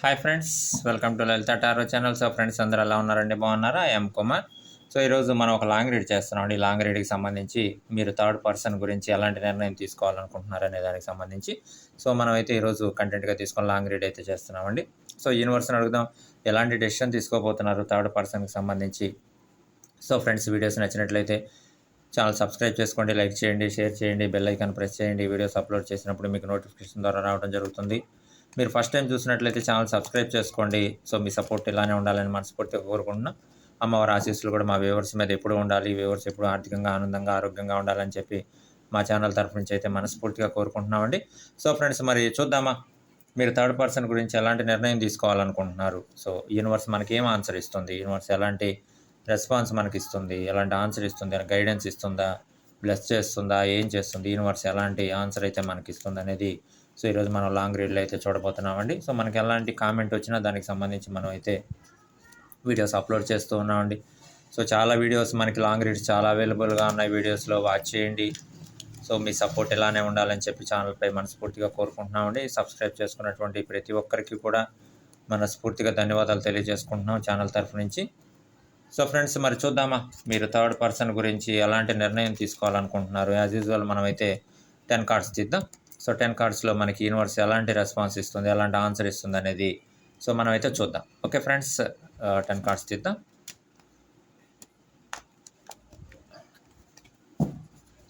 Hi friends welcome to Lalitha tarot channel so friends అందరూ ఎలా ఉన్నారండి? బాగున్నారా? ఎం కుమార్ సో ఈరోజు మనం ఒక లాంగ్ రీడ్ చేస్తున్నాం ఈ లాంగ్ రీడ్కి సంబంధించి మీరు థర్డ్ పర్సన్ గురించి ఎలాంటి నిర్ణయం తీసుకోవాలనుకుంటున్నారు అనే దానికి సంబంధించి. సో మనం అయితే ఈరోజు కంటెంట్గా తీసుకొని లాంగ్ రీడ్ అయితే చేస్తున్నామండి. సో యూనివర్స్ని అడుగుదాం. ఎలాంటి డెసిషన్ తీసుకోబోతున్నారు థర్డ్ పర్సన్కి సంబంధించి? సో ఫ్రెండ్స్ వీడియోస్ నచ్చినట్లయితే ఛానల్ సబ్స్క్రైబ్ చేసుకోండి లైక్ చేయండి షేర్ చేయండి బెల్ ఐకాన్ ప్రెస్ చేయండి. వీడియోస్ అప్లోడ్ చేసినప్పుడు మీకు నోటిఫికేషన్ ద్వారా రావడం జరుగుతుంది. మీరు ఫస్ట్ టైం చూసినట్లయితే ఛానల్ సబ్స్క్రైబ్ చేసుకోండి. సో మీ సపోర్ట్ ఇలానే ఉండాలని మనస్ఫూర్తిగా కోరుకుంటున్నాం. అమ్మవారి ఆశీస్సులు కూడా మా వ్యూవర్స్ మీద ఎప్పుడు ఉండాలి. వ్యూవర్స్ ఎప్పుడు ఆర్థికంగా ఆనందంగా ఆరోగ్యంగా ఉండాలని చెప్పి మా ఛానల్ తరఫు నుంచి అయితే మనస్ఫూర్తిగా కోరుకుంటున్నామండి. సో ఫ్రెండ్స్ మరి చూద్దామా? మీరు థర్డ్ పర్సన్ గురించి ఎలాంటి నిర్ణయం తీసుకోవాలనుకుంటున్నారు? సో యూనివర్స్ మనకి ఏం ఆన్సర్ ఇస్తుంది? యూనివర్స్ ఎలాంటి రెస్పాన్స్ మనకి ఇస్తుంది? ఎలాంటి ఆన్సర్ ఇస్తుంది? గైడెన్స్ ఇస్తుందా? బ్లెస్ చేస్తుందా? ఏం చేస్తుంది? యూనివర్స్ ఎలాంటి ఆన్సర్ అయితే మనకి ఇస్తుంది అనేది సో ఈరోజు మనం లాంగ్ రీడ్లో అయితే చూడబోతున్నామండి. సో మనకి ఎలాంటి కామెంట్ వచ్చినా దానికి సంబంధించి మనం అయితే వీడియోస్ అప్లోడ్ చేస్తూ ఉన్నామండి. సో చాలా వీడియోస్ మనకి లాంగ్ రీడ్స్ చాలా అవైలబుల్గా ఉన్నాయి. వీడియోస్లో వాచ్ చేయండి. సో మీ సపోర్ట్ ఇలానే ఉండాలని చెప్పి ఛానల్పై మనస్ఫూర్తిగా కోరుకుంటున్నామండి. సబ్స్క్రైబ్ చేసుకున్నటువంటి ప్రతి ఒక్కరికి కూడా మనస్ఫూర్తిగా ధన్యవాదాలు తెలియజేసుకుంటున్నాం ఛానల్ తరఫు నుంచి. సో ఫ్రెండ్స్ మరి చూద్దామా? మీరు థర్డ్ పర్సన్ గురించి ఎలాంటి నిర్ణయం తీసుకోవాలనుకుంటున్నారు? యాజ్ యూజువల్ మనమైతే టెన్ కార్డ్స్ తీద్దాం. సో టెన్ కార్డ్స్లో మనకి యూనివర్స్ ఎలాంటి రెస్పాన్స్ ఇస్తుంది ఎలాంటి ఆన్సర్ ఇస్తుంది అనేది సో మనం అయితే చూద్దాం. ఓకే ఫ్రెండ్స్ టెన్ కార్డ్స్ తీద్దాం.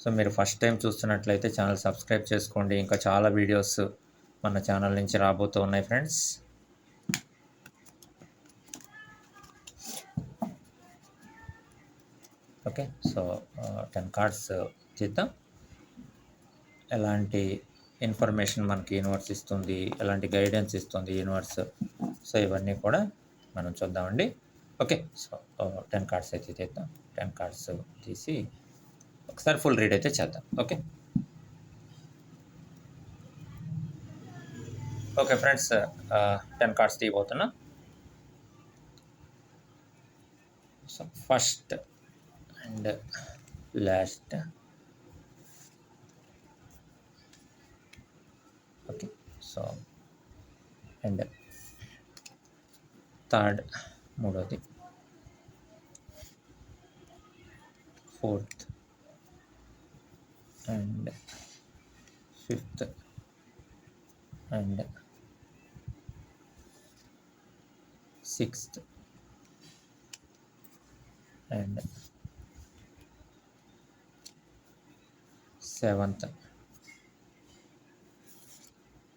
సో మీరు ఫస్ట్ టైం చూస్తున్నట్లయితే ఛానల్ సబ్స్క్రైబ్ చేసుకోండి. ఇంకా చాలా వీడియోస్ మన ఛానల్ నుంచి రాబోతూ ఉన్నాయి friends. Okay so ten cards తీద్దాం. ఎలాంటి ఇన్ఫర్మేషన్ మనకి యూనివర్స్ ఇస్తుంది ఎలాంటి గైడెన్స్ ఇస్తుంది యూనివర్స్. సో ఇవన్నీ కూడా మనం చూద్దామండి. ఓకే సో టెన్ కార్డ్స్ అయితే చేద్దాం టెన్ కార్డ్స్ తీసి ఒకసారి ఫుల్ రీడ్ అయితే చేద్దాం. Okay. Okay friends ten cards తీయబోతున్నా. So first and last and then third mudodi fourth and fifth and sixth and seventh.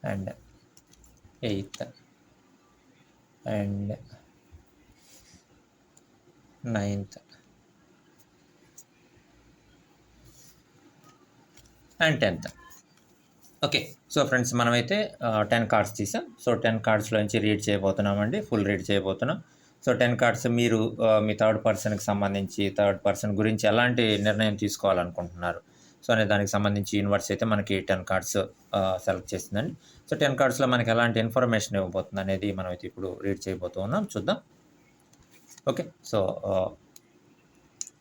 And eighth and ninth and tenth. Okay so friends మనమైతే ten cards తీసాం. So ten కార్డ్స్లోంచి read చేయబోతున్నామండి full read చేయబోతున్నాం. So ten cards మీరు మీ third పర్సన్కి సంబంధించి third person గురించి ఎలాంటి నిర్ణయం తీసుకోవాలనుకుంటున్నారు? సో అనే దానికి సంబంధించి యూనివర్స్ అయితే మనకి టెన్ కార్డ్స్ సెలెక్ట్ చేసిందండి సో టెన్ కార్డ్స్లో మనకి ఎలాంటి ఇన్ఫర్మేషన్ ఇవ్వబోతుంది అనేది మనం అయితే ఇప్పుడు రీడ్ చేయబోతూ ఉన్నాం. చూద్దాం. ఓకే సో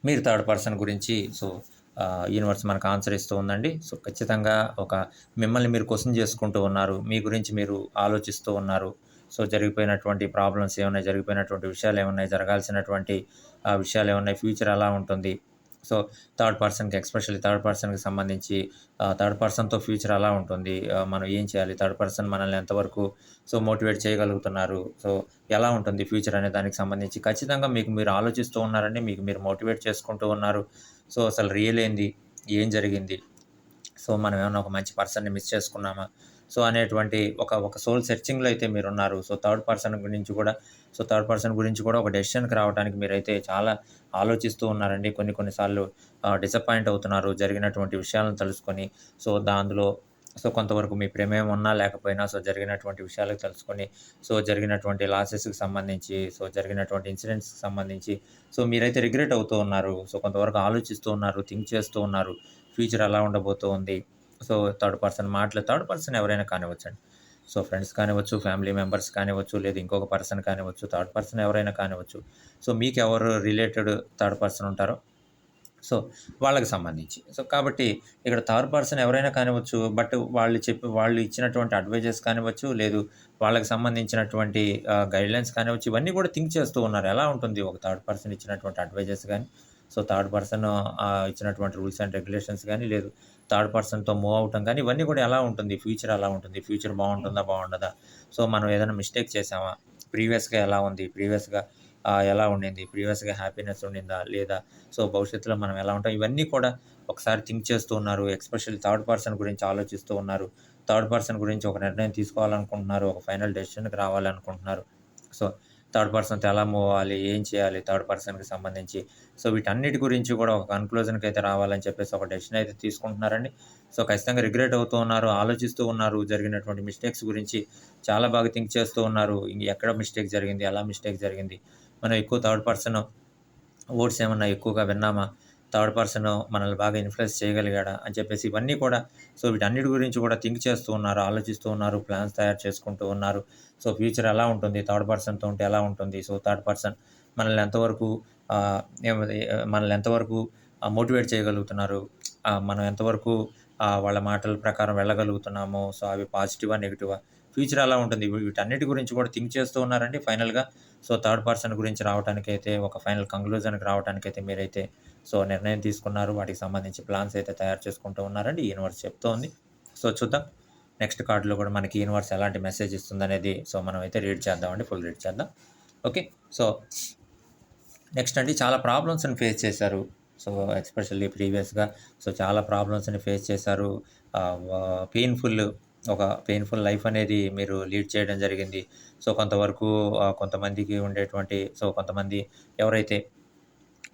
మీరు థర్డ్ పర్సన్ గురించి సో యూనివర్స్ మనకు ఆన్సర్ ఇస్తూ ఉందండి. సో ఖచ్చితంగా ఒక మిమ్మల్ని మీరు క్వశ్చన్ చేసుకుంటూ ఉన్నారు. మీ గురించి మీరు ఆలోచిస్తూ ఉన్నారు. సో జరిగిపోయినటువంటి ప్రాబ్లమ్స్ ఏమైనా జరిగిపోయినటువంటి విషయాలు ఏమన్నాయి జరగాల్సినటువంటి ఆ, విషయాలు ఏమన్నాయి ఫ్యూచర్ ఎలా ఉంటుంది? సో థర్డ్ పర్సన్కి ఎక్స్పెషల్లీ థర్డ్ పర్సన్కి సంబంధించి థర్డ్ పర్సన్తో ఫ్యూచర్ ఎలా ఉంటుంది. మనం ఏం చేయాలి? థర్డ్ పర్సన్ మనల్ని ఎంతవరకు సో మోటివేట్ చేయగలుగుతున్నారు? సో ఎలా ఉంటుంది ఫ్యూచర్ అనే దానికి సంబంధించి ఖచ్చితంగా మీకు మీరు ఆలోచిస్తూ ఉన్నారండి. మీకు మీరు మోటివేట్ చేసుకుంటూ ఉన్నారు. సో అసలు రియల్ ఏంది? ఏం జరిగింది? సో మనం ఏమైనా ఒక మంచి పర్సన్ని మిస్ చేసుకున్నామా? సో అనేటువంటి ఒక ఒక సోల్ సెర్చింగ్లో అయితే మీరు ఉన్నారు సో థర్డ్ పర్సన్ గురించి కూడా సో థర్డ్ పర్సన్ గురించి కూడా ఒక డెసిషన్కి రావడానికి మీరైతే చాలా ఆలోచిస్తూ ఉన్నారండి. కొన్ని కొన్నిసార్లు డిసప్పాయింట్ అవుతున్నారు. జరిగినటువంటి విషయాలను తెలుసుకొని సో దానిలో సో కొంతవరకు మీ ప్రమేయం ఉన్నా లేకపోయినా సో జరిగినటువంటి విషయాలకు తెలుసుకొని సో జరిగినటువంటి లాసెస్కి సంబంధించి సో జరిగినటువంటి ఇన్సిడెంట్స్కి సంబంధించి సో మీరైతే రిగ్రెట్ అవుతూ ఉన్నారు. సో కొంతవరకు ఆలోచిస్తూ ఉన్నారు థింక్ చేస్తూ ఉన్నారు. ఫ్యూచర్ ఎలా ఉండబోతోంది? సో థర్డ్ పర్సన్ మాటలు థర్డ్ పర్సన్ ఎవరైనా కానివ్వచ్చండి. సో ఫ్రెండ్స్ కానివ్వచ్చు ఫ్యామిలీ మెంబర్స్ కానివ్వచ్చు లేదా ఇంకొక పర్సన్ కానివ్వచ్చు థర్డ్ పర్సన్ ఎవరైనా కానివ్వచ్చు. సో మీకు ఎవరు రిలేటెడ్ థర్డ్ పర్సన్ ఉంటారో? సో వాళ్ళకి సంబంధించి. సో కాబట్టి ఇక్కడ థర్డ్ పర్సన్ ఎవరైనా కానివచ్చు బట్ వాళ్ళు చెప్పి వాళ్ళు ఇచ్చినటువంటి అడ్వైజెస్ కానివచ్చు లేదు వాళ్ళకి సంబంధించినటువంటి గైడ్లైన్స్ కానివచ్చు ఇవన్నీ కూడా థింక్ చేస్తూ ఉన్నారు. ఎలా ఉంటుంది ఒక థర్డ్ పర్సన్ ఇచ్చినటువంటి అడ్వైజెస్ కానీ సో థర్డ్ పర్సన్ ఇచ్చినటువంటి రూల్స్ అండ్ రెగ్యులేషన్స్ కానీ లేదు. థర్డ్ పర్సన్తో మూవ్ అవటం కానీ ఇవన్నీ కూడా ఎలా ఉంటుంది? ఫ్యూచర్ ఎలా ఉంటుంది? ఫ్యూచర్ బాగుంటుందా? బాగుండదా? సో మనం ఏదైనా మిస్టేక్ చేసామా ప్రీవియస్గా ఎలా ఉంది? ప్రీవియస్గా ఎలా ఉండింది? ప్రీవియస్గా హ్యాపీనెస్ ఉండిందా? లేదా? సో భవిష్యత్తులో మనం ఎలా ఉంటాం? ఇవన్నీ కూడా ఒకసారి థింక్ చేస్తూ ఉన్నారు. ఎక్స్పెషల్లీ థర్డ్ పర్సన్ గురించి ఆలోచిస్తూ ఉన్నారు. థర్డ్ పర్సన్ గురించి ఒక నిర్ణయం తీసుకోవాలనుకుంటున్నారు. ఒక ఫైనల్ డెసిషన్కి రావాలనుకుంటున్నారు. సో థర్డ్ పర్సన్తో ఎలా మూవ్ అవ్వాలి ఏం చేయాలి థర్డ్ పర్సన్కి సంబంధించి. సో వీటన్నిటి గురించి కూడా ఒక కన్క్లూజన్కి అయితే రావాలని చెప్పేసి ఒక డెసిషన్ అయితే తీసుకుంటున్నారండి. సో ఖచ్చితంగా రిగ్రెట్ అవుతూ ఉన్నారు ఆలోచిస్తూ ఉన్నారు జరిగినటువంటి మిస్టేక్స్ గురించి చాలా బాగా థింక్ చేస్తూ ఉన్నారు. ఇంక ఎక్కడ మిస్టేక్ జరిగింది ఎలా మిస్టేక్ జరిగింది. మనం ఎక్కువ థర్డ్ పర్సన్ ఓట్స్ ఏమన్నా ఎక్కువగా విన్నామా? థర్డ్ పర్సన్ మనల్ని బాగా ఇన్ఫ్లుయెన్స్ చేయగలిగాడా అని చెప్పేసి ఇవన్నీ కూడా సో వీటన్నిటి గురించి కూడా థింక్ చేస్తూ ఉన్నారు ఆలోచిస్తూ ఉన్నారు ప్లాన్స్ తయారు చేసుకుంటూ ఉన్నారు. సో ఫ్యూచర్ ఎలా ఉంటుంది? థర్డ్ పర్సన్తో ఉంటే ఎలా ఉంటుంది? సో థర్డ్ పర్సన్ మనల్ని ఎంతవరకు మనల్ని ఎంతవరకు మోటివేట్ చేయగలుగుతున్నారు? మనం ఎంతవరకు వాళ్ళ మాటల ప్రకారం వెళ్ళగలుగుతున్నాము? సో అవి పాజిటివా నెగిటివా? ఫ్యూచర్ ఎలా ఉంటుంది. వీటన్నిటి గురించి కూడా థింక్ చేస్తూ ఉన్నారండి ఫైనల్గా. సో థర్డ్ పర్సన్ గురించి రావడానికైతే ఒక ఫైనల్ కంక్లూజన్కి రావడానికైతే మీరైతే సో నిర్ణయం తీసుకున్నారు. వాటికి సంబంధించి ప్లాన్స్ అయితే తయారు చేసుకుంటూ ఉన్నారండి. యూనివర్స్ చెప్తూ ఉంది సో చూద్దాం. నెక్స్ట్ కార్డులో కూడా మనకి యూనివర్స్ ఎలాంటి మెసేజ్ ఇస్తుంది అనేది సో మనం అయితే రీడ్ చేద్దామండి. ఫుల్ రీడ్ చేద్దాం. ఓకే. సో నెక్స్ట్ అండి చాలా ప్రాబ్లమ్స్ని ఫేస్ చేశారు. సో ఎస్పెషల్లీ ప్రీవియస్గా. సో చాలా ప్రాబ్లమ్స్ని ఫేస్ చేశారు. పెయిన్ఫుల్ ఒక పెయిన్ఫుల్ లైఫ్ అనేది మీరు లీడ్ చేయడం జరిగింది. సో కొంతవరకు కొంతమందికి ఉండేటువంటి సో కొంతమంది ఎవరైతే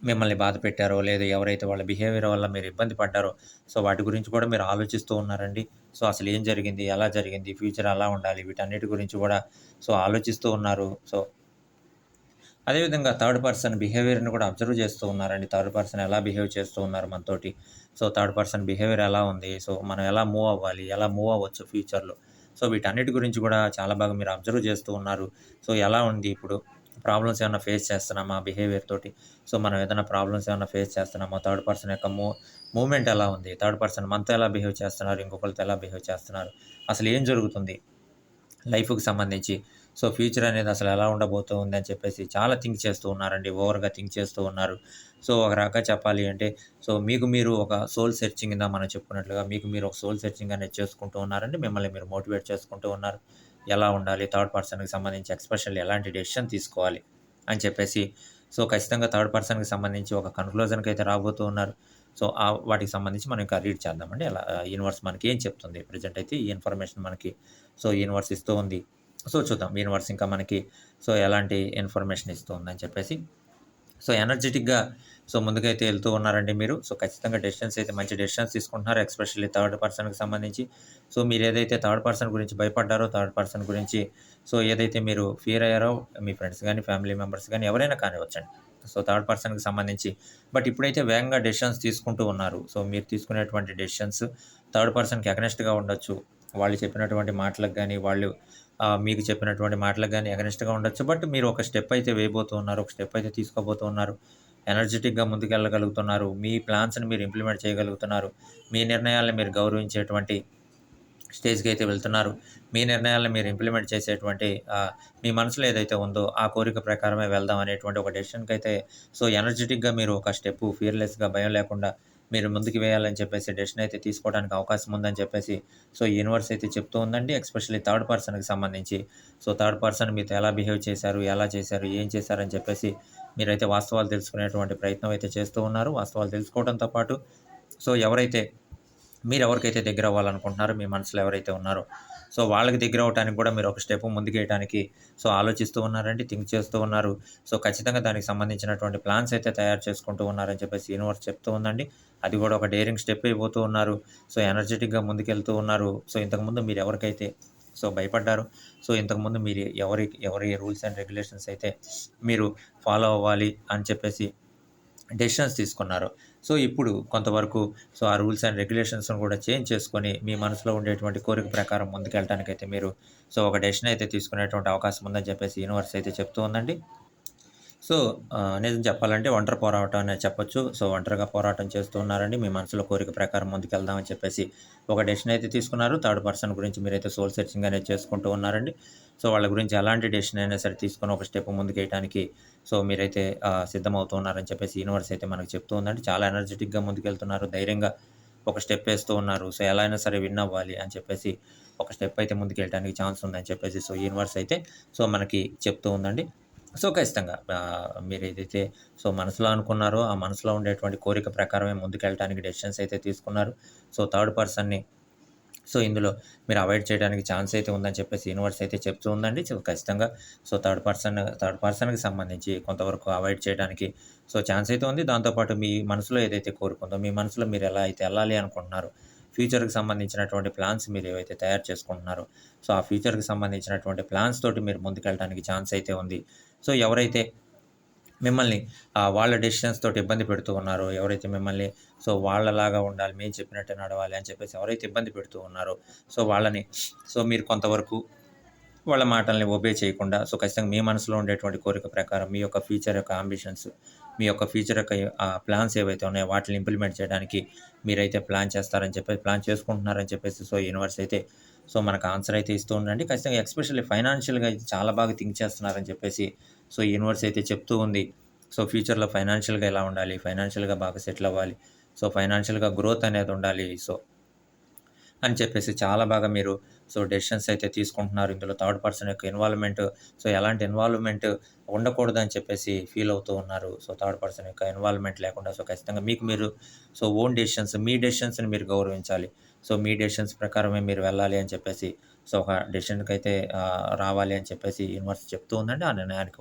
మిమ్మల్ని బాధ పెట్టారో లేదా ఎవరైతే వాళ్ళ బిహేవియర్ వల్ల మీరు ఇబ్బంది పడ్డారో సో వాటి గురించి కూడా మీరు ఆలోచిస్తూ ఉన్నారండి. సో అసలు ఏం జరిగింది? ఎలా జరిగింది? ఫ్యూచర్ ఎలా ఉండాలి? వీటన్నిటి గురించి కూడా సో ఆలోచిస్తూ ఉన్నారు. సో అదేవిధంగా థర్డ్ పర్సన్ బిహేవియర్ని కూడా అబ్జర్వ్ చేస్తూ ఉన్నారండి. థర్డ్ పర్సన్ ఎలా బిహేవ్ చేస్తూ ఉన్నారు మనతోటి? సో థర్డ్ పర్సన్ బిహేవియర్ ఎలా ఉంది? సో మనం ఎలా మూవ్ అవ్వాలి? ఎలా మూవ్ అవ్వచ్చు ఫ్యూచర్లో సో వీటన్నిటి గురించి కూడా చాలా బాగా మీరు అబ్జర్వ్ చేస్తూ ఉన్నారు. సో ఎలా ఉంది ఇప్పుడు? ప్రాబ్లమ్స్ ఏమైనా ఫేస్ చేస్తున్నామా బిహేవియర్ తోటి? సో మనం ఏదైనా ప్రాబ్లమ్స్ ఏమైనా ఫేస్ చేస్తున్నామా? థర్డ్ పర్సన్ యొక్క మూ మూమెంట్ ఎలా ఉంది? థర్డ్ పర్సన్ మనతో ఎలా బిహేవ్ చేస్తున్నారు? ఇంకొకరితో ఎలా బిహేవ్ చేస్తున్నారు? అసలు ఏం జరుగుతుంది? లైఫ్కి సంబంధించి సో ఫ్యూచర్ అనేది అసలు ఎలా ఉండబోతుంది అని చెప్పేసి చాలా థింక్ చేస్తూ ఉన్నారండి ఓవర్గా థింక్ చేస్తూ ఉన్నారు. సో ఒక రకంగా చెప్పాలి అంటే సో మీకు మీరు ఒక సోల్ సెర్చింగ్ కింద మనం చెప్పుకున్నట్లుగా మీకు మీరు ఒక సోల్ సెర్చింగ్ అనేది చేసుకుంటూ ఉన్నారండి మిమ్మల్ని మీరు మోటివేట్ చేసుకుంటూ ఉన్నారు. ఎలా ఉండాలి థర్డ్ పర్సన్కి సంబంధించి ఎక్స్పెషల్ ఎలాంటి డెసిషన్ తీసుకోవాలి అని చెప్పేసి సో ఖచ్చితంగా థర్డ్ పర్సన్కి సంబంధించి ఒక కన్క్లూజన్కి అయితే రాబోతూ ఉన్నారు. సో ఆ వాటికి సంబంధించి మనం ఇంకా రీడ్ చేద్దామండి. అలా యూనివర్స్ మనకి ఏం చెప్తుంది? ప్రజెంట్ అయితే ఈ ఇన్ఫర్మేషన్ మనకి సో యూనివర్స్ ఇస్తూ ఉంది. సో చూద్దాం యూనివర్స్ ఇంకా మనకి సో ఎలాంటి ఇన్ఫర్మేషన్ ఇస్తూ ఉందని చెప్పేసి. సో ఎనర్జెటిక్గా సో ముందుకైతే వెళ్తూ ఉన్నారండి మీరు. సో ఖచ్చితంగా డెసిషన్స్ అయితే మంచి డెసిషన్స్ తీసుకుంటున్నారు ఎస్పెషల్లీ థర్డ్ పర్సన్కి సంబంధించి. సో మీరు ఏదైతే థర్డ్ పర్సన్ గురించి భయపడ్డారో థర్డ్ పర్సన్ గురించి సో ఏదైతే మీరు ఫియర్ అయ్యారో మీ ఫ్రెండ్స్ కానీ ఫ్యామిలీ మెంబర్స్ కానీ ఎవరైనా కానివచ్చండి సో థర్డ్ పర్సన్కి సంబంధించి. బట్ ఇప్పుడైతే వేగంగా డెసిషన్స్ తీసుకుంటూ ఉన్నారు. సో మీరు తీసుకునేటువంటి డెసిషన్స్ థర్డ్ పర్సన్కి అగనెస్ట్గా ఉండొచ్చు. వాళ్ళు చెప్పినటువంటి మాటలకు కానీ వాళ్ళు మీకు చెప్పినటువంటి మాటలకు కానీ అగనిస్ట్గా ఉండొచ్చు. బట్ మీరు ఒక స్టెప్ అయితే వేయబోతూ ఉన్నారు ఒక స్టెప్ అయితే తీసుకోబోతూ ఉన్నారు ఎనర్జెటిక్గా ముందుకెళ్ళగలుగుతున్నారు మీ ప్లాన్స్ని మీరు ఇంప్లిమెంట్ చేయగలుగుతున్నారు మీ నిర్ణయాలను మీరు గౌరవించేటువంటి స్టేజ్కి అయితే వెళ్తున్నారు మీ నిర్ణయాలను మీరు ఇంప్లిమెంట్ చేసేటువంటి మీ మనసులో ఏదైతే ఉందో ఆ కోరిక ప్రకారమే వెళ్దాం అనేటువంటి ఒక డెసిషన్కి అయితే సో ఎనర్జెటిక్గా మీరు ఒక స్టెప్ ఫియర్లెస్గా భయం లేకుండా మీరు ముందుకు వేయాలని చెప్పేసి డెసిషన్ అయితే తీసుకోవడానికి అవకాశం ఉందని చెప్పేసి సో యూనివర్స్ అయితే చెప్తూ ఉందండి ఎస్పెషల్లీ థర్డ్ పర్సన్కి సంబంధించి. సో థర్డ్ పర్సన్ మీతో ఎలా బిహేవ్ చేశారు ఎలా చేశారు ఏం చేశారని చెప్పేసి మీరైతే వాస్తవాలు తెలుసుకునేటువంటి ప్రయత్నం అయితే చేస్తూ ఉన్నారు. వాస్తవాలు తెలుసుకోవడంతో పాటు సో ఎవరైతే మీరు ఎవరికైతే దగ్గర అవ్వాలనుకుంటున్నారో మీ మనసులో ఎవరైతే ఉన్నారో సో వాళ్ళకి దగ్గర అవడానికి కూడా మీరు ఒక స్టెప్ ముందుకేయడానికి సో ఆలోచిస్తూ ఉన్నారండి థింక్ చేస్తూ ఉన్నారు. సో ఖచ్చితంగా దానికి సంబంధించినటువంటి ప్లాన్స్ అయితే తయారు చేసుకుంటూ ఉన్నారని చెప్పేసి యూనివర్స్ చెప్తూ ఉందండి. అది కూడా ఒక డేరింగ్ స్టెప్ అయిపోతూ ఉన్నారు. సో ఎనర్జెటిక్గా ముందుకెళ్తూ ఉన్నారు. సో ఇంతకుముందు మీరు ఎవరికైతే సో భయపడ్డారు సో ఇంతకుముందు మీరు ఎవరి ఎవరి రూల్స్ అండ్ రెగ్యులేషన్స్ అయితే మీరు ఫాలో అవ్వాలి అని చెప్పేసి డెసిషన్స్ తీసుకున్నారు సో ఇప్పుడు కొంతవరకు సో ఆ రూల్స్ అండ్ రెగ్యులేషన్స్ను కూడా చేంజ్ చేసుకొని మీ మనసులో ఉండేటువంటి కోరిక ప్రకారం ముందుకెళ్ళడానికి అయితే మీరు సో ఒక డెసిషన్ అయితే తీసుకునేటువంటి అవకాశం ఉందని చెప్పేసి యూనివర్స్ అయితే చెప్తూ ఉందండి. సో నిజం చెప్పాలంటే ఒంటరి పోరాటం అనేది చెప్పొచ్చు. సో, ఒంటరిగా పోరాటం చేస్తూ ఉన్నారండి. మీ మనసులో కోరిక ప్రకారం ముందుకెళ్దామని చెప్పేసి ఒక డెసిషన్ అయితే తీసుకున్నారు. థర్డ్ పర్సన్ గురించి మీరైతే సోల్ సెర్చింగ్ అనేది చేసుకుంటూ ఉన్నారండి. సో, వాళ్ళ గురించి ఎలాంటి డెసిషన్ అయినా సరే తీసుకొని ఒక స్టెప్ ముందుకేయడానికి సో, మీరైతే సిద్ధమవుతున్నారని సిద్ధమవుతూ ఉన్నారని చెప్పేసి యూనివర్స్ అయితే మనకు చెప్తూ ఉందండి. చాలా ఎనర్జెటిక్గా ముందుకెళ్తున్నారు. ధైర్యంగా ఒక స్టెప్ వేస్తూ ఉన్నారు. సో, ఎలా అయినా సరే విన్ అవ్వాలి అని చెప్పేసి ఒక స్టెప్ అయితే ముందుకు వెళ్ళడానికి ఛాన్స్ ఉందని చెప్పేసి సో, యూనివర్స్ అయితే సో, మనకి చెప్తూ ఉందండి. సో, ఖచ్చితంగా మీరు ఏదైతే సో, మనసులో అనుకున్నారో ఆ మనసులో ఉండేటువంటి కోరిక ప్రకారమే ముందుకెళ్ళడానికి డెసిషన్స్ అయితే తీసుకున్నారు. సో, థర్డ్ పర్సన్‌ని సో, ఇందులో మీరు అవాయిడ్ చేయడానికి ఛాన్స్ అయితే ఉందని చెప్పేసి యూనివర్స్ అయితే చెప్తూ ఉందండి. సో, ఖచ్చితంగా సో, థర్డ్ పర్సన్ థర్డ్ పర్సన్‌కి సంబంధించి కొంతవరకు అవాయిడ్ చేయడానికి సో, ఛాన్స్ అయితే ఉంది. దాంతోపాటు మీ మనసులో ఏదైతే కోరుకుందో మీ మనసులో మీరు ఎలా అయితే వెళ్ళాలి అనుకుంటున్నారు ఫ్యూచర్‌కి సంబంధించినటువంటి ప్లాన్స్ మీరు ఏవైతే తయారు చేసుకుంటున్నారో సో, ఆ ఫ్యూచర్‌కి సంబంధించినటువంటి ప్లాన్స్ తోటి మీరు ముందుకెళ్ళడానికి ఛాన్స్ అయితే ఉంది. సో, ఎవరైతే మిమ్మల్ని వాళ్ళ డెసిషన్స్ తోటి ఇబ్బంది పెడుతూ ఉన్నారో, ఎవరైతే మిమ్మల్ని సో, వాళ్ళలాగా ఉండాలి, మేము చెప్పినట్టు నడవాలి అని చెప్పేసి ఎవరైతే ఇబ్బంది పెడుతూ ఉన్నారో సో, వాళ్ళని సో, మీరు కొంతవరకు వాళ్ళ మాటల్ని ఒబే చేయకుండా సో, ఖచ్చితంగా మీ మనసులో ఉండేటువంటి కోరిక ప్రకారం మీ యొక్క ఫ్యూచర్ యొక్క అంబిషన్స్, మీ యొక్క ఫ్యూచర్ యొక్క ప్లాన్స్ ఏవైతే ఉన్నాయో వాటిని ఇంప్లిమెంట్ చేయడానికి మీరైతే ప్లాన్ చేస్తారని చెప్పేసి ప్లాన్ చేసుకుంటున్నారని చెప్పేసి సో, యూనివర్స్ అయితే సో, మనకు ఆన్సర్ అయితే ఇస్తూ ఉండండి ఖచ్చితంగా ఎస్పెషల్లీ ఫైనాన్షియల్‌గా అయితే చాలా బాగా థింక్ చేస్తున్నారని చెప్పేసి సో, యూనివర్స్ అయితే చెప్తూ ఉంది. సో, ఫ్యూచర్‌లో ఫైనాన్షియల్‌గా ఎలా ఉండాలి, ఫైనాన్షియల్‌గా బాగా సెటిల్ అవ్వాలి. సో, ఫైనాన్షియల్‌గా గ్రోత్ అనేది ఉండాలి. సో, అని చెప్పేసి చాలా బాగా మీరు సో, డెసిషన్స్ అయితే తీసుకుంటున్నారు. ఇందులో థర్డ్ పర్సన్ యొక్క ఇన్వాల్వ్‌మెంట్ సో, ఎలాంటి ఇన్వాల్వ్‌మెంట్ ఉండకూడదని చెప్పేసి ఫీల్ అవుతూ ఉన్నారు. సో, థర్డ్ పర్సన్ యొక్క ఇన్వాల్వ్‌మెంట్ లేకుండా సో, ఖచ్చితంగా మీకు మీరు సో, ఓన్ డెసిషన్స్ మీ డెసిషన్స్‌ని మీరు గౌరవించాలి. సో, మీ డెసిషన్స్ ప్రకారమే మీరు వెళ్ళాలి అని చెప్పేసి సో, ఒక డెసిషన్కి అయితే రావాలి అని చెప్పేసి యూనివర్స్ చెప్తూ ఉందండి. ఆ నిర్ణయానికి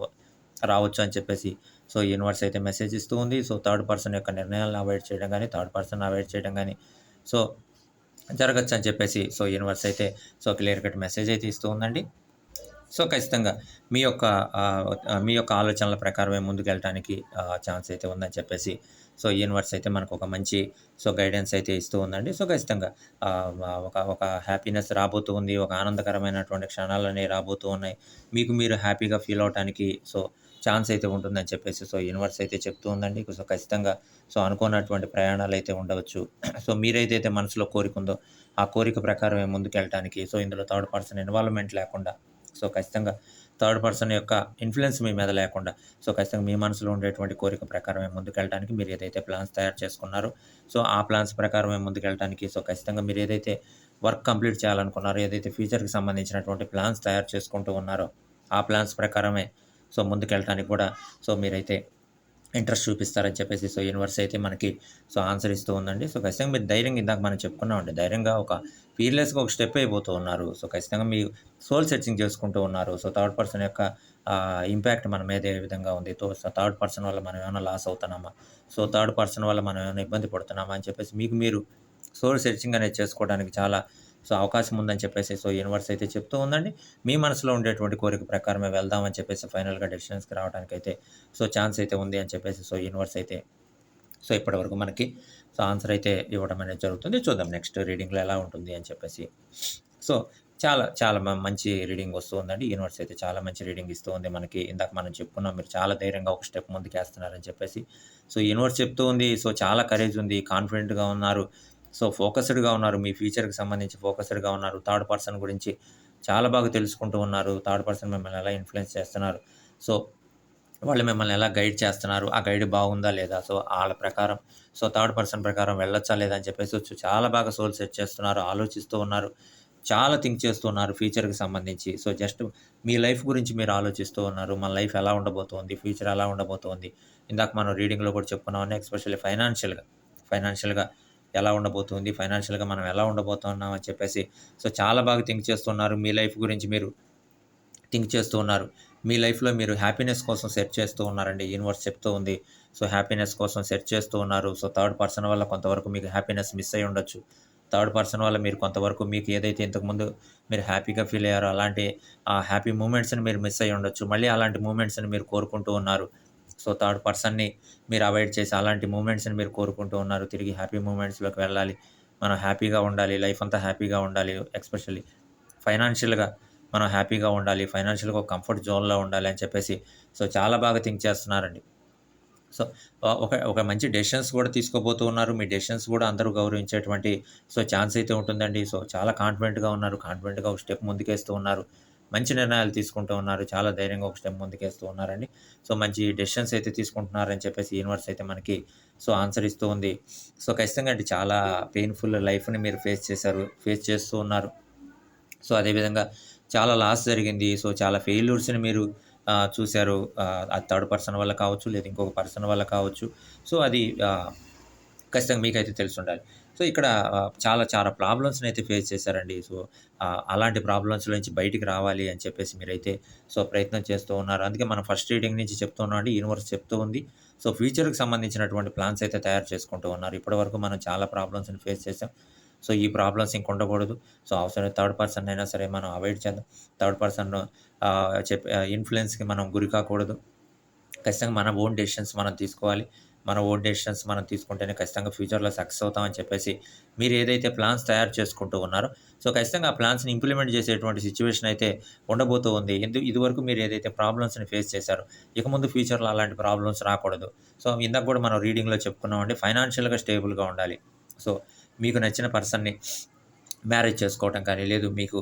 రావచ్చు అని చెప్పేసి సో, యూనివర్స్ అయితే మెసేజ్ ఇస్తూ ఉంది. సో, థర్డ్ పర్సన్ యొక్క నిర్ణయాలను అవాయిడ్ చేయడం కానీ థర్డ్ పర్సన్ అవాయిడ్ చేయడం కానీ సో, జరగచ్చు అని చెప్పేసి సో, యూనివర్స్ అయితే సో, క్లియర్ కట్ మెసేజ్ అయితే ఇస్తూ ఉందండి. సో, ఖచ్చితంగా మీ యొక్క మీ యొక్క ఆలోచనల ప్రకారమే ముందుకెళ్ళటానికి ఆహ్, ఛాన్స్ అయితే ఉందని చెప్పేసి సో, యూనివర్స్ అయితే మనకు ఒక మంచి సో, గైడెన్స్ అయితే ఇస్తూ ఉందండి. సో, ఖచ్చితంగా ఒక ఒక హ్యాపీనెస్ రాబోతూ ఉంది. ఒక ఆనందకరమైనటువంటి క్షణాలనేవి రాబోతూ ఉన్నాయి. మీకు మీరు హ్యాపీగా ఫీల్ అవ్వటానికి సో, ఛాన్స్ అయితే ఉంటుందని చెప్పేసి సో, యూనివర్స్ అయితే చెప్తూ ఉందండి. సో, ఖచ్చితంగా సో, అనుకోనటువంటి ప్రయాణాలు అయితే ఉండవచ్చు. సో, మీరైతే మనసులో కోరిక ఉందో ఆ కోరిక ప్రకారమే ముందుకెళ్ళటానికి సో, ఇందులో థర్డ్ పర్సన్ ఇన్వాల్వ్‌మెంట్ లేకుండా సో, ఖచ్చితంగా థర్డ్ పర్సన్ యొక్క ఇన్ఫ్లుయెన్స్ మీ మీద లేకుండా సో, ఖచ్చితంగా మీ మనసులో ఉండేటువంటి కోరిక ప్రకారమే ముందుకెళ్ళటానికి మీరు ఏదైతే ప్లాన్స్ తయారు చేసుకున్నారో సో, ఆ ప్లాన్స్ ప్రకారమే ముందుకెళ్ళటానికి సో, ఖచ్చితంగా మీరు ఏదైతే వర్క్ కంప్లీట్ చేయాలనుకున్నారో, ఏదైతే ఫ్యూచర్‌కి సంబంధించినటువంటి ప్లాన్స్ తయారు చేసుకుంటూ ఉన్నారో ఆ ప్లాన్స్ ప్రకారమే సో, ముందుకెళ్ళటానికి కూడా సో, మీరైతే ఇంట్రెస్ట్ చూపిస్తారని చెప్పేసి సో, యూనివర్స్ అయితే మనకి సో, ఆన్సర్ ఇస్తూ ఉందండి. సో, ఖచ్చితంగా మీరు ధైర్యంగా ఇందాక మనం చెప్పుకున్నామండి. ధైర్యంగా ఒక ఫీర్లెస్గా ఒక స్టెప్ అయిపోతూ ఉన్నారు. సో, ఖచ్చితంగా మీ సోల్ సెర్చింగ్ చేసుకుంటూ ఉన్నారు. సో, థర్డ్ పర్సన్ యొక్క ఇంపాక్ట్ మన మీద ఏ విధంగా ఉంది. తో సో, థర్డ్ పర్సన్ వల్ల మనం ఏమైనా లాస్ అవుతున్నామా? సో, థర్డ్ పర్సన్ వల్ల మనం ఏమైనా ఇబ్బంది పడుతున్నామా? అని చెప్పేసి మీకు మీరు సోల్ సెర్చింగ్ అనేది చేసుకోవడానికి చాలా సో, అవకాశం ఉందని చెప్పేసి సో, యూనివర్స్ అయితే చెప్తూ ఉందండి. మీ మనసులో ఉండేటువంటి కోరిక ప్రకారమే వెళ్దామని చెప్పేసి ఫైనల్‌గా డెసిషన్స్‌కి అయితే సో, ఛాన్స్ అయితే ఉంది అని చెప్పేసి సో, యూనివర్స్ అయితే సో, ఇప్పటివరకు మనకి సో, ఆన్సర్ అయితే ఇవ్వడం అనేది జరుగుతుంది. చూద్దాం నెక్స్ట్ రీడింగ్‌లో ఎలా ఉంటుంది అని చెప్పేసి. సో, చాలా చాలా మ మంచి రీడింగ్ వస్తూ ఉందండి. యూనివర్స్ అయితే చాలా మంచి రీడింగ్ ఇస్తూ ఉంది మనకి. ఇందాక మనం చెప్పుకున్నాం మీరు చాలా ధైర్యంగా ఒక స్టెప్ ముందుకేస్తున్నారని చెప్పేసి. సో, యూనివర్స్ చెప్తూ ఉంది. సో, చాలా కరేజ్ ఉంది. కాన్ఫిడెంట్‌గా ఉన్నారు. సో, ఫోకస్డ్‌గా ఉన్నారు. మీ ఫ్యూచర్‌కి సంబంధించి ఫోకస్డ్‌గా ఉన్నారు. థర్డ్ పర్సన్ గురించి చాలా బాగా తెలుసుకుంటూ ఉన్నారు. థర్డ్ పర్సన్ మిమ్మల్ని ఎలా ఇన్ఫ్లుయెన్స్ చేస్తున్నారు. సో, వాళ్ళు మిమ్మల్ని ఎలా గైడ్ చేస్తున్నారు. ఆ గైడ్ బాగుందా లేదా? సో, వాళ్ళ ప్రకారం సో, థర్డ్ పర్సన్ ప్రకారం వెళ్ళొచ్చా లేదా అని చెప్పేసి సో, చాలా బాగా సోల్ సెట్ చేస్తున్నారు. ఆలోచిస్తూ ఉన్నారు. చాలా థింక్ చేస్తూ ఉన్నారు ఫ్యూచర్‌కి సంబంధించి. సో, జస్ట్ మీ లైఫ్ గురించి మీరు ఆలోచిస్తూ ఉన్నారు. మన లైఫ్ ఎలా ఉండబోతోంది? ఫ్యూచర్ ఎలా ఉండబోతోంది? ఇందాక మనం రీడింగ్‌లో కూడా చెప్పుకున్నామని ఎస్పెషల్లీ ఫైనాన్షియల్‌గా, ఫైనాన్షియల్‌గా ఎలా ఉండబోతుంది? ఫైనాన్షియల్‌గా మనం ఎలా ఉండబోతున్నాం అని చెప్పేసి సో, చాలా బాగా థింక్ చేస్తున్నారు. మీ లైఫ్ గురించి మీరు థింక్ చేస్తూ ఉన్నారు. మీ లైఫ్‌లో మీరు హ్యాపీనెస్ కోసం సెర్చ్ చేస్తూ ఉన్నారండి. యూనివర్స్ చెప్తూ ఉంది. సో, హ్యాపీనెస్ కోసం సెర్చ్ చేస్తూ ఉన్నారు. సో, థర్డ్ పర్సన్ వల్ల కొంతవరకు మీకు హ్యాపీనెస్ మిస్ అయ్యి ఉండొచ్చు. థర్డ్ పర్సన్ వల్ల మీరు కొంతవరకు మీకు ఏదైతే ఇంతకుముందు మీరు హ్యాపీగా ఫీల్ అయ్యారో అలాంటి ఆ హ్యాపీ మూమెంట్స్‌ని మీరు మిస్ అయ్యి ఉండొచ్చు. మళ్ళీ అలాంటి మూమెంట్స్‌ని మీరు కోరుకుంటూ ఉన్నారు. సో, థర్డ్ పర్సన్‌ని మీరు అవాయిడ్ చేసి అలాంటి మూమెంట్స్‌ని మీరు కోరుకుంటూ ఉన్నారు. తిరిగి హ్యాపీ మూమెంట్స్‌లోకి వెళ్ళాలి. మనం హ్యాపీగా ఉండాలి. లైఫ్ అంతా హ్యాపీగా ఉండాలి. ఎస్పెషల్లీ ఫైనాన్షియల్‌గా మనం హ్యాపీగా ఉండాలి ఫైనాన్షియల్గా ఒక కంఫర్ట్ జోన్లో ఉండాలి అని చెప్పేసి సో చాలా బాగా థింక్ చేస్తున్నారండి సో ఒక ఒక మంచి డెసిషన్స్ కూడా తీసుకోబోతూ ఉన్నారు మీ డెసిషన్స్ కూడా అందరూ గౌరవించేటువంటి సో ఛాన్స్ అయితే ఉంటుందండి సో చాలా కాన్ఫిడెంట్గా ఉన్నారు కాన్ఫిడెంట్గా ఒక స్టెప్ ముందుకేస్తూ ఉన్నారు మంచి నిర్ణయాలు తీసుకుంటూ ఉన్నారు. చాలా ధైర్యంగా ఒక స్టెప్ ముందుకేస్తూ ఉన్నారండి. సో మంచి డెసిషన్స్ అయితే తీసుకుంటున్నారని చెప్పేసి యూనివర్స్ అయితే మనకి సో ఆన్సర్ ఇస్తూ ఉంది. సో ఖచ్చితంగా అండి చాలా పెయిన్ఫుల్ లైఫ్ని మీరు ఫేస్ చేశారు ఫేస్ చేస్తూ ఉన్నారు. సో అదేవిధంగా చాలా లాస్ జరిగింది. సో చాలా ఫెయిల్యూర్స్ని మీరు చూశారు. ఆ, థర్డ్ పర్సన్ వల్ల కావచ్చు లేదా ఇంకొక పర్సన్ వల్ల కావచ్చు. సో అది ఖచ్చితంగా మీకైతే తెలిసి ఉండాలి సో ఇక్కడ చాలా చాలా ప్రాబ్లమ్స్ని అయితే ఫేస్ చేశారండి. సో అలాంటి ప్రాబ్లమ్స్ నుంచి బయటికి రావాలి అని చెప్పేసి మీరైతే సో ప్రయత్నం చేస్తూ ఉన్నారు. అందుకే మనం ఫస్ట్ రీడింగ్ నుంచి చెప్తూ ఉన్నాం యూనివర్స్ చెప్తూ ఉంది. సో ఫ్యూచర్కి సంబంధించినటువంటి ప్లాన్స్ అయితే తయారు చేసుకుంటూ ఉన్నారు. ఇప్పటివరకు మనం చాలా ప్రాబ్లమ్స్ని ఫేస్ చేసాం సో ఈ ప్రాబ్లమ్స్ ఇంక ఉండకూడదు. సో అవసరం థర్డ్ పర్సన్ అయినా సరే మనం అవాయిడ్ చేద్దాం. థర్డ్ పర్సన్ చెప్పే ఇన్ఫ్లుయెన్స్కి మనం గురి కాకూడదు. ఖచ్చితంగా మన ఓన్ డెసిషన్స్ మనం తీసుకోవాలి. మన ఓన్ డెసిషన్స్ మనం తీసుకుంటేనే ఖచ్చితంగా ఫ్యూచర్లో సక్సెస్ అవుతామని చెప్పేసి మీరు ఏదైతే ప్లాన్స్ తయారు చేసుకుంటూ ఉన్నారో సో ఖచ్చితంగా ఆ ప్లాన్స్ని ఇంప్లిమెంట్ చేసేటువంటి సిచ్యువేషన్ అయితే ఉండబోతూ ఉంది. ఎందు ఇదివరకు మీరు ఏదైతే ప్రాబ్లమ్స్ని ఫేస్ చేశారో ఇక ముందు ఫ్యూచర్లో అలాంటి ప్రాబ్లమ్స్ రాకూడదు. సో ఇందాక కూడా మనం రీడింగ్లో చెప్పుకున్నామండి ఫైనాన్షియల్గా స్టేబుల్గా ఉండాలి. సో మీకు నచ్చిన పర్సన్ని మ్యారేజ్ చేసుకోవటం కానీ లేదు మీకు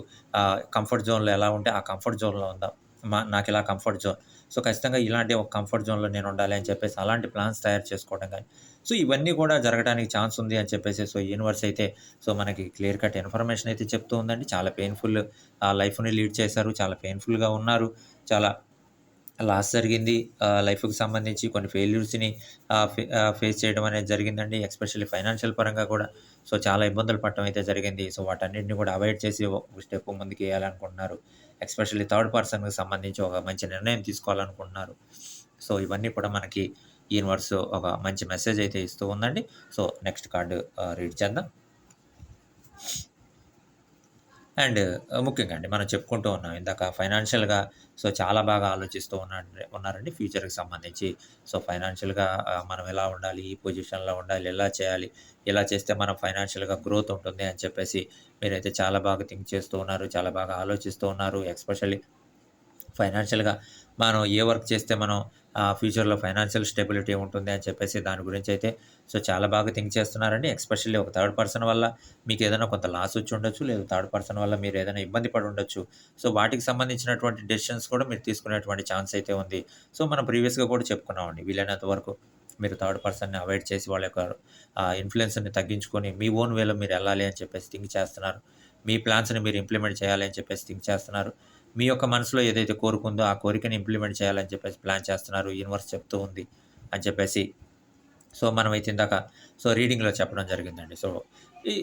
కంఫర్ట్ జోన్లో ఎలా ఉంటే ఆ కంఫర్ట్ జోన్లో ఉందా. మా నాకు ఇలా కంఫర్ట్ జోన్ సో ఖచ్చితంగా ఇలాంటి ఒక కంఫర్ట్ జోన్లో నేను ఉండాలి అని చెప్పేసి అలాంటి ప్లాన్స్ తయారు చేసుకోవడం కానీ సో ఇవన్నీ కూడా జరగడానికి ఛాన్స్ ఉంది అని చెప్పేసి సో యూనివర్స్ అయితే సో మనకి క్లియర్ కట్ ఇన్ఫర్మేషన్ అయితే చెప్తూ ఉందండి. చాలా పెయిన్ఫుల్ ఆ లైఫ్ని లీడ్ చేశారు. చాలా పెయిన్ఫుల్గా ఉన్నారు. చాలా లాస్ జరిగింది. లైఫ్కి సంబంధించి కొన్ని ఫెయిల్యూర్స్ని ఫేస్ చేయడం అనేది జరిగిందండి. ఎస్పెషల్లీ ఫైనాన్షియల్ పరంగా కూడా సో చాలా ఇబ్బందులు పడటం అయితే జరిగింది. సో వాటన్నిటిని కూడా అవాయిడ్ చేసి ఒక స్టెప్ ముందుకు వేయాలనుకుంటున్నారు. ఎస్పెషల్లీ థర్డ్ పర్సన్కి సంబంధించి ఒక మంచి నిర్ణయం తీసుకోవాలనుకుంటున్నారు. సో ఇవన్నీ కూడా మనకి యూనివర్స్ ఒక మంచి మెసేజ్ అయితే ఇస్తూ ఉందండి. సో నెక్స్ట్ కార్డు రీడ్ చేద్దాం. అండ్ ముఖ్యంగా అండి మనం చెప్పుకుంటూ ఉన్నాం ఇందాక ఫైనాన్షియల్గా సో చాలా బాగా ఆలోచిస్తూ ఉన్నాడు ఉన్నారండి. ఫ్యూచర్కి సంబంధించి. సో ఫైనాన్షియల్గా మనం ఎలా ఉండాలి ఈ పొజిషన్లో ఉండాలి ఎలా చేయాలి ఎలా చేస్తే మనం ఫైనాన్షియల్గా గ్రోత్ ఉంటుంది అని చెప్పేసి మీరైతే చాలా బాగా థింక్ చేస్తూ ఉన్నారు చాలా బాగా ఆలోచిస్తూ ఉన్నారు. ఎస్పెషల్లీ ఫైనాన్షియల్గా మనం ఏ వర్క్ చేస్తే మనం ఫ్యూచర్లో ఫైనాన్షియల్ స్టెబిలిటీ ఉంటుంది అని చెప్పేసి దాని గురించి అయితే సో చాలా బాగా థింక్ చేస్తున్నారండి ఎస్పెషల్లీ ఒక థర్డ్ పర్సన్ వల్ల మీకు ఏదైనా కొంత లాస్ వచ్చి ఉండొచ్చు లేదు థర్డ్ పర్సన్ వల్ల మీరు ఏదైనా ఇబ్బంది పడి ఉండొచ్చు. సో వాటికి సంబంధించినటువంటి డెసిషన్స్ కూడా మీరు తీసుకునేటువంటి ఛాన్స్ అయితే ఉంది. సో మనం ప్రీవియస్గా కూడా చెప్పుకున్నామండి వీలైనంత వరకు మీరు థర్డ్ పర్సన్ని అవాయిడ్ చేసి వాళ్ళ యొక్క ఇన్ఫ్లుయెన్స్ని తగ్గించుకొని మీ ఓన్ వేలో మీరు వెళ్ళాలి అని చెప్పేసి థింక్ చేస్తున్నారు. మీ ప్లాన్స్ని మీరు ఇంప్లిమెంట్ చేయాలి అని చెప్పేసి థింక్ చేస్తున్నారు. మీ యొక్క మనసులో ఏదైతే కోరుకుందో ఆ కోరికని ఇంప్లిమెంట్ చేయాలని చెప్పేసి ప్లాన్ చేస్తున్నారు యూనివర్స్ చెప్తూ ఉంది అని చెప్పేసి సో మనం అయితే ఇందాక సో రీడింగ్లో చెప్పడం జరిగిందండి. సో ఈ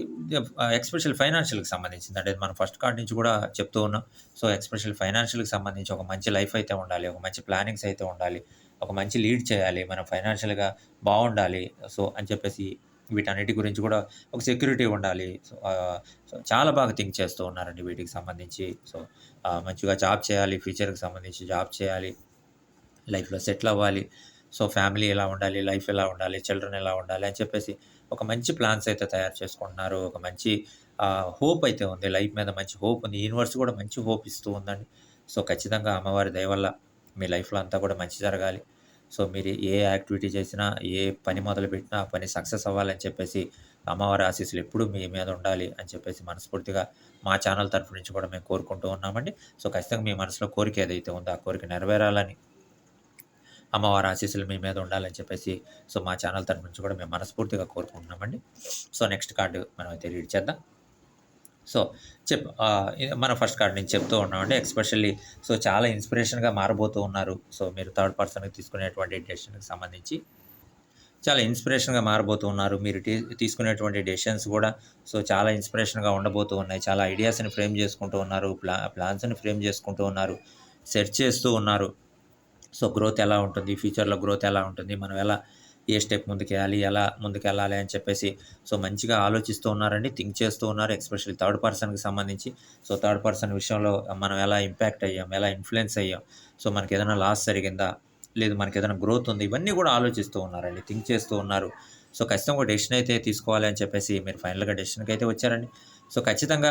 ఎక్స్పెషల్ ఫైనాన్షియల్కి సంబంధించింది. అంటే మనం ఫస్ట్ కార్డ్ నుంచి కూడా చెప్తూ ఉన్నాం. సో ఎక్స్పెషల్ ఫైనాన్షియల్కి సంబంధించి ఒక మంచి లైఫ్ అయితే ఉండాలి. ఒక మంచి ప్లానింగ్స్ అయితే ఉండాలి. ఒక మంచి లీడ్ చేయాలి. మనం ఫైనాన్షియల్గా బాగుండాలి. సో అని చెప్పేసి వీటన్నిటి గురించి కూడా ఒక సెక్యూరిటీ ఉండాలి. సో చాలా బాగా థింక్ చేస్తూ ఉన్నారండి వీటికి సంబంధించి. సో మంచిగా జాబ్ చేయాలి. ఫ్యూచర్కి సంబంధించి జాబ్ చేయాలి. లైఫ్లో సెటిల్ అవ్వాలి. సో ఫ్యామిలీ ఎలా ఉండాలి లైఫ్ ఎలా ఉండాలి చిల్డ్రన్ ఎలా ఉండాలి అని చెప్పేసి ఒక మంచి ప్లాన్స్ అయితే తయారు చేసుకుంటున్నారు. ఒక మంచి హోప్ అయితే ఉంది. లైఫ్ మీద మంచి హోప్ ఉంది. యూనివర్స్ కూడా మంచి హోప్ ఇస్తూ ఉందండి. సో ఖచ్చితంగా అమ్మవారి దయ వల్ల మీ లైఫ్లో అంతా కూడా మంచి జరగాలి. సో మీరు ఏ యాక్టివిటీ చేసినా ఏ పని మొదలు పెట్టినా ఆ పని సక్సెస్ అవ్వాలని చెప్పేసి అమ్మవారి ఆశీస్సులు ఎప్పుడూ మీ మీద ఉండాలి అని చెప్పేసి మనస్ఫూర్తిగా మా ఛానల్ తరఫు నుంచి కూడా మేము కోరుకుంటూ ఉన్నామండి. సో ఖచ్చితంగా మీ మనసులో కోరిక ఏదైతే ఉందో ఆ కోరిక నెరవేరాలని అమ్మవారి ఆశీస్సులు మీ మీద ఉండాలని చెప్పేసి సో మా ఛానల్ తరఫు నుంచి కూడా మేము మనస్ఫూర్తిగా కోరుకుంటున్నామండి. సో నెక్స్ట్ కార్డు మనం అయితే రీడ్ చేద్దాం. సో చెప్ మన ఫస్ట్ కార్డ్ నుంచి చెప్తూ ఉన్నామండి. ఎక్స్పెషల్లీ సో చాలా ఇన్స్పిరేషన్గా మారబోతూ ఉన్నారు. సో మీరు థర్డ్ పర్సన్కి తీసుకునేటువంటి డెసిషన్కి సంబంధించి చాలా ఇన్స్పిరేషన్గా మారబోతూ ఉన్నారు. మీరు టీ- తీసుకునేటువంటి డెసిషన్స్ కూడా సో చాలా ఇన్స్పిరేషన్గా ఉండబోతూ ఉన్నాయి. చాలా ఐడియాస్ని ఫ్రేమ్ చేసుకుంటూ ఉన్నారు. ప్లా ప్లాన్స్ని ఫ్రేమ్ చేసుకుంటూ ఉన్నారు. సెర్చ్ చేస్తూ ఉన్నారు. సో గ్రోత్ ఎలా ఉంటుంది? ఫ్యూచర్లో గ్రోత్ ఎలా ఉంటుంది? మనం ఎలా ఏ స్టెప్ ముందుకు వెళ్ళాలి ఎలా ముందుకు వెళ్ళాలి అని చెప్పేసి సో మంచిగా ఆలోచిస్తూ ఉన్నారండి. థింక్ చేస్తూ ఉన్నారు ఎస్పెషల్లీ థర్డ్ పర్సన్కి సంబంధించి. సో థర్డ్ పర్సన్ విషయంలో మనం ఎలా ఇంపాక్ట్ అయ్యాం? ఎలా ఇన్ఫ్లుయెన్స్ అయ్యాం? సో మనకి ఏదైనా లాస్ జరిగిందా? లేదు మనకి ఏదైనా గ్రోత్ ఉంది? ఇవన్నీ కూడా ఆలోచిస్తూ ఉన్నారండి. థింక్ చేస్తూ ఉన్నారు. సో ఖచ్చితంగా ఒక డెసిషన్ అయితే తీసుకోవాలి అని చెప్పేసి మీరు ఫైనల్గా డెసిషన్కి అయితే వచ్చారండి. సో ఖచ్చితంగా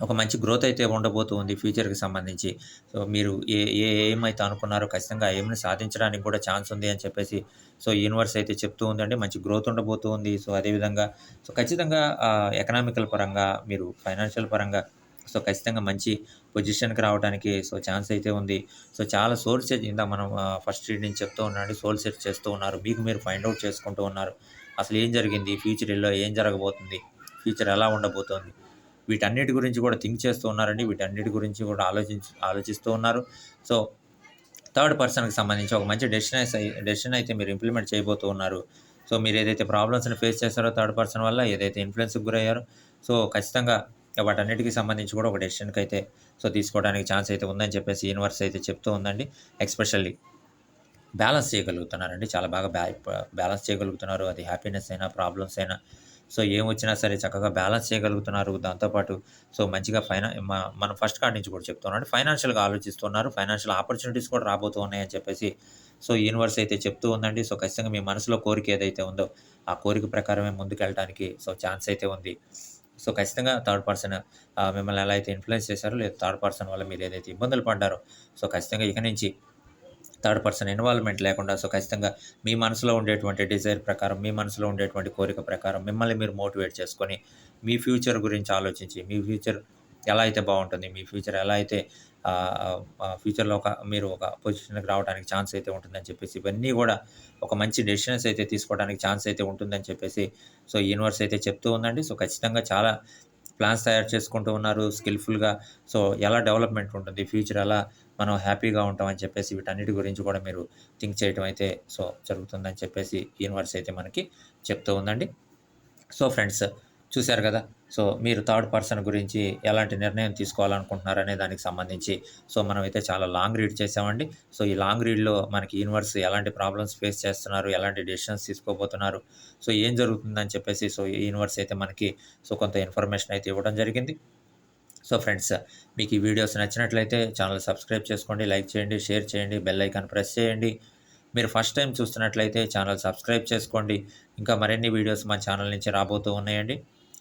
ఒక మంచి గ్రోత్ అయితే ఉండబోతుంది ఫ్యూచర్‌కి సంబంధించి. సో, మీరు ఏ ఏ ఏమైతే అయితే అనుకున్నారో ఖచ్చితంగా ఏమైనా సాధించడానికి కూడా ఛాన్స్ ఉంది అని చెప్పేసి సో, యూనివర్స్ అయితే చెప్తూ ఉందండి. మంచి గ్రోత్ ఉండబోతూ ఉంది. సో, అదేవిధంగా సో, ఖచ్చితంగా ఎకనామికల్ పరంగా మీరు ఫైనాన్షియల్ పరంగా సో, ఖచ్చితంగా మంచి పొజిషన్‌కి రావడానికి సో, ఛాన్స్ అయితే ఉంది. సో, చాలా సోల్ సెట్ ఇందా మనం ఫస్ట్ రీడింగ్ చెప్తూ ఉన్నానండి. సోల్ సెట్ చేస్తూ ఉన్నారు. మీకు మీరు ఫైండ్ అవుట్ చేసుకుంటూ ఉన్నారు. అసలు ఏం జరిగింది? ఫ్యూచర్‌లో ఏం జరగబోతుంది? ఫ్యూచర్ ఎలా ఉండబోతోంది? వీటన్నిటి గురించి కూడా థింక్ చేస్తూ ఉన్నారండి. వీటన్నిటి గురించి కూడా ఆలోచించి ఆలోచిస్తూ ఉన్నారు. సో, థర్డ్ పర్సన్‌కి సంబంధించి ఒక మంచి డెసిషన్ డెసిషన్ అయితే మీరు ఇంప్లిమెంట్ చేయబోతూ ఉన్నారు. సో, మీరు ఏదైతే ప్రాబ్లమ్స్‌ని ఫేస్ చేస్తారో థర్డ్ పర్సన్ వల్ల, ఏదైతే ఇన్‌ఫ్లుయెన్స్‌కి గురయ్యారో సో, ఖచ్చితంగా వాటన్నిటికి సంబంధించి కూడా ఒక డెసిషన్‌కి అయితే సో, తీసుకోవడానికి ఛాన్స్ అయితే ఉందని చెప్పేసి యూనివర్స్ అయితే చెప్తూ ఉందండి. ఎస్పెషల్లీ బ్యాలెన్స్ చేయగలుగుతున్నారండి. చాలా బాగా బ్యా బ్యాలెన్స్ చేయగలుగుతున్నారు. అది హ్యాపీనెస్ అయినా, ప్రాబ్లమ్స్ అయినా సో, ఏమొచ్చినా సరే చక్కగా బ్యాలెన్స్ చేయగలుగుతున్నారు. దాంతోపాటు సో, మంచిగా ఫైనా మనం ఫస్ట్ కార్డ్ నుంచి కూడా చెప్తున్నాను. ఫైనాన్షియల్‌గా ఆలోచిస్తున్నారు. ఫైనాన్షియల్ ఆపర్చునిటీస్ కూడా రాబోతూ ఉన్నాయని చెప్పేసి సో, యూనివర్స్ అయితే చెప్తూ ఉందండి. సో, ఖచ్చితంగా మీ మనసులో కోరిక ఏదైతే ఉందో, ఆ కోరిక ప్రకారమే ముందుకెళ్ళటానికి సో, ఛాన్స్ అయితే ఉంది. సో, ఖచ్చితంగా థర్డ్ పర్సన్ మిమ్మల్ని ఎలా అయితే ఇన్‌ఫ్లుయెన్స్ చేశారో, లేదా థర్డ్ పర్సన్ వల్ల మీరు ఏదైతే ఇబ్బందులు పడ్డారో, సో, ఖచ్చితంగా ఇక నుంచి థర్డ్ పర్సన్ ఇన్వాల్వ్‌మెంట్ లేకుండా సో, ఖచ్చితంగా మీ మనసులో ఉండేటువంటి డిజైర్ ప్రకారం, మీ మనసులో ఉండేటువంటి కోరిక ప్రకారం మిమ్మల్ని మీరు మోటివేట్ చేసుకొని, మీ ఫ్యూచర్ గురించి ఆలోచించి, మీ ఫ్యూచర్ ఎలా అయితే బాగుంటుంది మీ ఫ్యూచర్ ఎలా అయితే ఫ్యూచర్‌లో ఒక మీరు ఒక పొజిషన్‌కి రావడానికి ఛాన్స్ అయితే ఉంటుందని చెప్పేసి, ఇవన్నీ కూడా ఒక మంచి డెసిషన్స్ అయితే తీసుకోవడానికి ఛాన్స్ అయితే ఉంటుందని చెప్పేసి సో, యూనివర్స్ అయితే చెప్తూ ఉందండి. సో, ఖచ్చితంగా చాలా ప్లాన్స్ తయారు చేసుకుంటూ ఉన్నారు స్కిల్‌ఫుల్‌గా. సో, ఎలా డెవలప్‌మెంట్ ఉంటుంది? ఫ్యూచర్ ఎలా మనం హ్యాపీగా ఉంటాం అని చెప్పేసి వీటన్నిటి గురించి కూడా మీరు థింక్ చేయటం అయితే సో, జరుగుతుందని చెప్పేసి యూనివర్స్ అయితే మనకి చెప్తూ ఉందండి. సో, ఫ్రెండ్స్ చూశారు కదా! సో, మీరు థర్డ్ పర్సన్ గురించి ఎలాంటి నిర్ణయం తీసుకోవాలనుకుంటున్నారనే దానికి సంబంధించి సో, మనమైతే చాలా లాంగ్ రీడ్ చేసామండి. సో, ఈ లాంగ్ రీడ్‌లో మనకి యూనివర్స్ ఎలాంటి ప్రాబ్లమ్స్ ఫేస్ చేస్తున్నారు? ఎలాంటి డెసిషన్స్ తీసుకోబోతున్నారు? సో, ఏం జరుగుతుందని చెప్పేసి సో, ఈ యూనివర్స్ అయితే మనకి సో, కొంత ఇన్ఫర్మేషన్ అయితే ఇవ్వడం జరిగింది. సో, ఫ్రెండ్స్ మీకు ఈ వీడియోస్ నచ్చినట్లయితే ఛానల్ సబ్స్క్రైబ్ చేసుకోండి, లైక్ చేయండి, షేర్ చేయండి, బెల్ ఐకాన్ ప్రెస్ చేయండి. మీరు ఫస్ట్ టైం చూస్తున్నట్లయితే ఛానల్ సబ్స్క్రైబ్ చేసుకోండి. ఇంకా మరిన్ని వీడియోస్ మన ఛానల్ నుంచి రాబోతూ ఉన్నాయండి.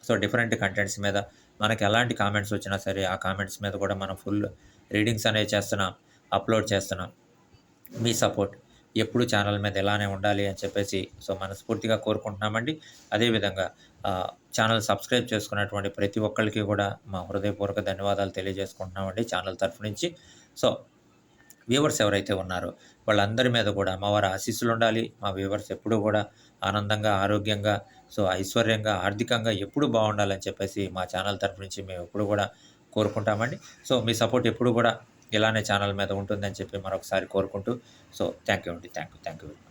సో, డిఫరెంట్ కంటెంట్స్ మీద మనకి ఎలాంటి కామెంట్స్ వచ్చినా సరే, ఆ కామెంట్స్ మీద కూడా మనం ఫుల్ రీడింగ్స్ అనేవి చేస్తున్నాం, అప్లోడ్ చేస్తున్నాం. మీ సపోర్ట్ ఎప్పుడు ఛానల్ మీద ఇలానే ఉండాలి అని చెప్పేసి సో, మనస్ఫూర్తిగా కోరుకుంటున్నామండి. అదేవిధంగా ఛానల్ సబ్స్క్రైబ్ చేసుకున్నటువంటి ప్రతి ఒక్కరికి కూడా మా హృదయపూర్వక ధన్యవాదాలు తెలియజేసుకుంటున్నామండి ఛానల్ తరఫు నుంచి. సో, వ్యూవర్స్ ఎవరైతే ఉన్నారో వాళ్ళందరి మీద కూడా అమ్మవారి ఆశీస్సులు ఉండాలి. మా వ్యూవర్స్ ఎప్పుడూ కూడా ఆనందంగా, ఆరోగ్యంగా సో, ఐశ్వర్యంగా, ఆర్థికంగా ఎప్పుడు బాగుండాలని చెప్పేసి మా ఛానల్ తరఫు నుంచి మేము ఎప్పుడు కూడా కోరుకుంటామండి. సో, మీ సపోర్ట్ ఎప్పుడు కూడా ఇలానే ఛానల్ మీద ఉంటుందని చెప్పి మరొకసారి కోరుకుంటూ సో, థ్యాంక్ యూ అండి. Thank you. Thank you